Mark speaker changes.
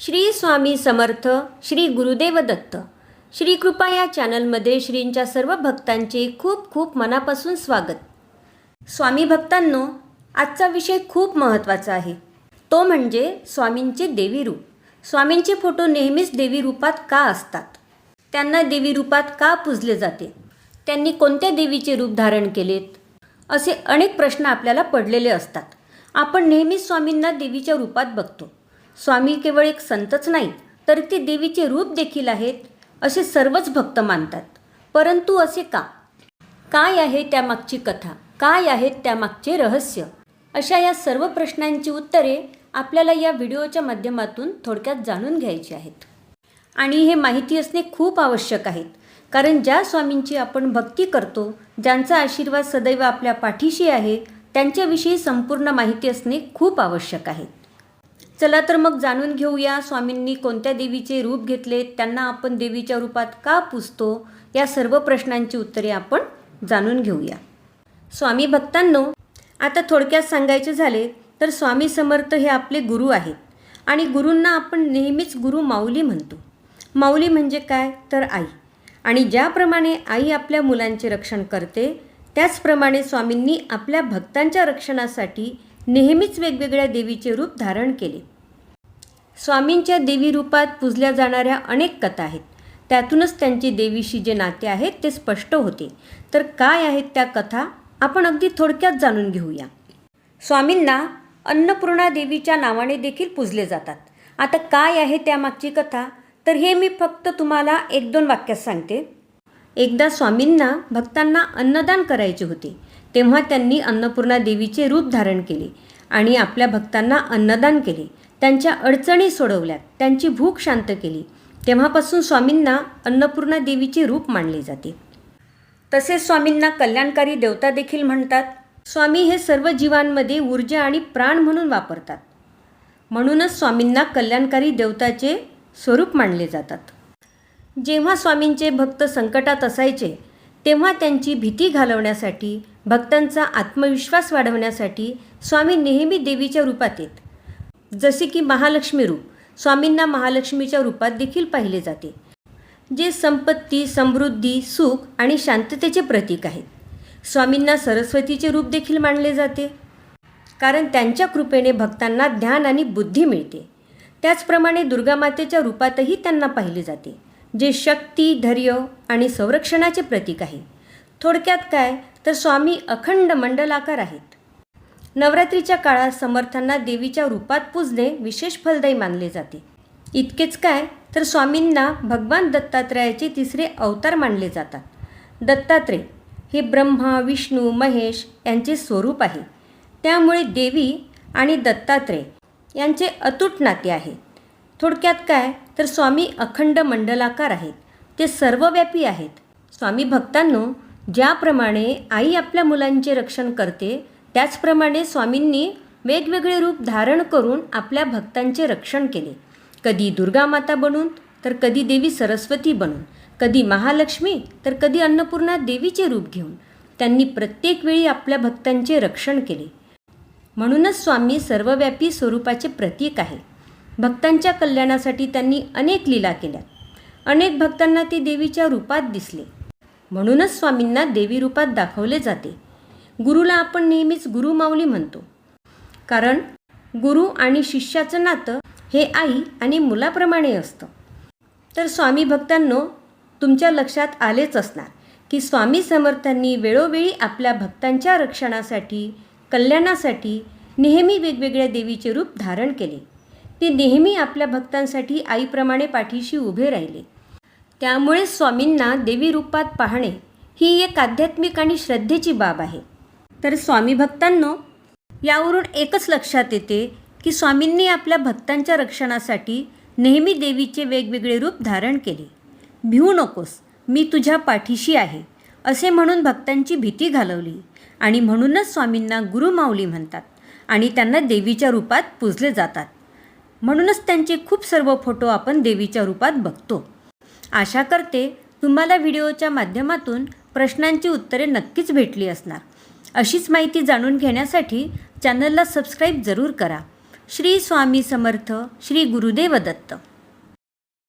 Speaker 1: श्री स्वामी समर्थ श्री गुरुदेव दत्त. श्री कृपा या चॅनलमध्ये श्रींच्या सर्व भक्तांचे खूप खूप मनापासून स्वागत. स्वामी भक्तांनो आजचा विषय खूप महत्त्वाचा आहे. तो म्हणजे स्वामींचे देवी रूप. स्वामींचे फोटो नेहमीच देवी रूपात का असतात? त्यांना देवी रूपात का पूजले जाते? त्यांनी कोणत्या देवीचे रूप धारण केलेत? असे अनेक प्रश्न आपल्याला पडलेले असतात. आपण नेहमीच स्वामींना देवीच्या रूपात बघतो. स्वामी केवळ एक संतच नाही तर ते देवीचे रूप देखील आहेत असे सर्वच भक्त मानतात. परंतु असे का? काय आहे त्यामागची कथा? काय आहेत त्यामागचे रहस्य? अशा या सर्व प्रश्नांची उत्तरे आपल्याला या व्हिडिओच्या माध्यमातून थोडक्यात जाणून घ्यायची आहेत. आणि हे माहिती असणे खूप आवश्यक आहेत कारण ज्या स्वामींची आपण भक्ती करतो ज्यांचा आशीर्वाद सदैव आपल्या पाठीशी आहे त्यांच्याविषयी संपूर्ण माहिती असणे खूप आवश्यक आहे. चला तर मग जाणून घेऊया स्वामींनी कोणत्या देवीचे रूप घेतले त्यांना आपण देवीच्या रूपात का पुजतो या सर्व प्रश्नांची उत्तरे आपण जाणून घेऊया. स्वामी भक्तांनो आता थोडक्यात सांगायचे झाले तर स्वामी समर्थ हे आपले गुरु आहेत आणि गुरूंना आपण नेहमीच गुरु माऊली म्हणतो. माऊली म्हणजे काय? तर आई. आणि ज्याप्रमाणे आई आपल्या मुलांचे रक्षण करते त्याचप्रमाणे स्वामींनी आपल्या भक्तांच्या रक्षणासाठी नेहमीच वेगवेगळ्या देवीचे रूप धारण केले. स्वामींच्या देवी रूपात पूजल्या जाणाऱ्या अनेक कथा आहेत. त्यातूनच त्यांचे देवीशी जे नाते आहेत ते स्पष्ट होते. तर काय आहेत त्या कथा? आपण अगदी थोडक्यात जाणून घेऊया. स्वामींना अन्नपूर्णा देवीच्या नावाने देखील पूजले जातात. आता काय आहे त्यामागची कथा? तर हे मी फक्त तुम्हाला एक दोन वाक्यात सांगते. एकदा स्वामींना भक्तांना अन्नदान करायचे होते. तेव्हा त्यांनी अन्नपूर्णा देवीचे रूप धारण केले आणि आपल्या भक्तांना अन्नदान केले. त्यांच्या अडचणी सोडवल्यात. त्यांची भूक शांत केली. तेव्हापासून स्वामींना अन्नपूर्णा देवीचे रूप मानले जाते. तसेच स्वामींना कल्याणकारी देवता देखील म्हणतात. स्वामी हे सर्व जीवांमध्ये ऊर्जा आणि प्राण म्हणून वापरतात. म्हणूनच स्वामींना कल्याणकारी देवताचे स्वरूप मानले जातात. जेव्हा स्वामींचे भक्त संकटात असायचे तेव्हा त्यांची भीती घालवण्यासाठी भक्तांचा आत्मविश्वास वाढवण्यासाठी स्वामी नेहमी देवीच्या रूपात येत. जसे की महालक्ष्मी रूप स्वामींना महालक्ष्मीच्या रूपात देखील पाहिले जाते जे संपत्ती समृद्धी सुख आणि शांततेचे प्रतीक आहेत. स्वामींना सरस्वतीचे रूप देखील मानले जाते कारण त्यांच्या कृपेने भक्तांना ध्यान आणि बुद्धी मिळते. त्याचप्रमाणे दुर्गामातेच्या रूपातही त्यांना पाहिले जाते जे शक्ती धैर्य आणि संरक्षणाचे प्रतीक आहे. थोडक्यात काय तर स्वामी अखंड मंडलाकार आहेत. नवरात्रीच्या काळात समर्थांना देवीच्या रूपात पूजणे विशेष फलदायी मानले जाते. इतकेच काय तर स्वामींना भगवान दत्तात्रयाचे तिसरे अवतार मानले जातात. दत्तात्रय हे ब्रह्मा विष्णू महेश यांचे स्वरूप आहे. त्यामुळे देवी आणि दत्तात्रय यांचे अतूट नाते आहे. थोडक्यात काय तर स्वामी अखंड मंडलाकार आहेत. ते सर्वव्यापी आहेत. स्वामी भक्तांनो ज्याप्रमाणे आई आपल्या मुलांचे रक्षण करते त्याचप्रमाणे स्वामींनी वेगवेगळे रूप धारण करून आपल्या भक्तांचे रक्षण केले. कधी दुर्गामाता बनून तर कधी देवी सरस्वती बनून. कधी महालक्ष्मी तर कधी अन्नपूर्णा देवीचे रूप घेऊन. त्यांनी प्रत्येक वेळी आपल्या भक्तांचे रक्षण केले. म्हणूनच स्वामी सर्वव्यापी स्वरूपाचे प्रतीक आहे. भक्तांच्या कल्याणासाठी त्यांनी अनेक लीला केल्या. अनेक भक्तांना ते देवीच्या रूपात दिसले. म्हणूनच स्वामींना देवी रूपात दाखवले जाते. गुरुला आपण नेहमीच गुरुमाऊली म्हणतो. कारण गुरु आणि शिष्याचं नातं हे आई आणि मुलाप्रमाणे असतं. तर स्वामी भक्तांनो तुमच्या लक्षात आलेच असणार की स्वामी समर्थांनी वेळोवेळी आपल्या भक्तांच्या रक्षणासाठी कल्याणासाठी नेहमी वेगवेगळ्या देवीचे रूप धारण केले. ते नेहमी आपल्या भक्तांसाठी आईप्रमाणे पाठीशी उभे राहिले. त्यामुळे स्वामींना देवी रूपात पाहणे ही एक आध्यात्मिक आणि श्रद्धेची बाब आहे. तर स्वामी भक्तांनो यावरून एकच लक्षात येते की स्वामींनी आपल्या भक्तांच्या रक्षणासाठी नेहमी देवीचे वेगवेगळे रूप धारण केले. भिवू नकोस मी तुझ्या पाठीशी आहे असे म्हणून भक्तांची भीती घालवली. आणि म्हणूनच स्वामींना गुरुमाऊली म्हणतात आणि त्यांना देवीच्या रूपात पूजले जातात. म्हणूनच त्यांचे खूप सर्व फोटो आपण देवीच्या रूपात बघतो. आशा करते तुम्हाला व्हिडिओच्या माध्यमातून प्रश्नांची उत्तरे नक्कीच भेटली असणार. अशीच माहिती जाणून घेण्यासाठी चॅनलला सबस्क्राईब जरूर करा. श्री स्वामी समर्थ श्री गुरुदेव दत्त.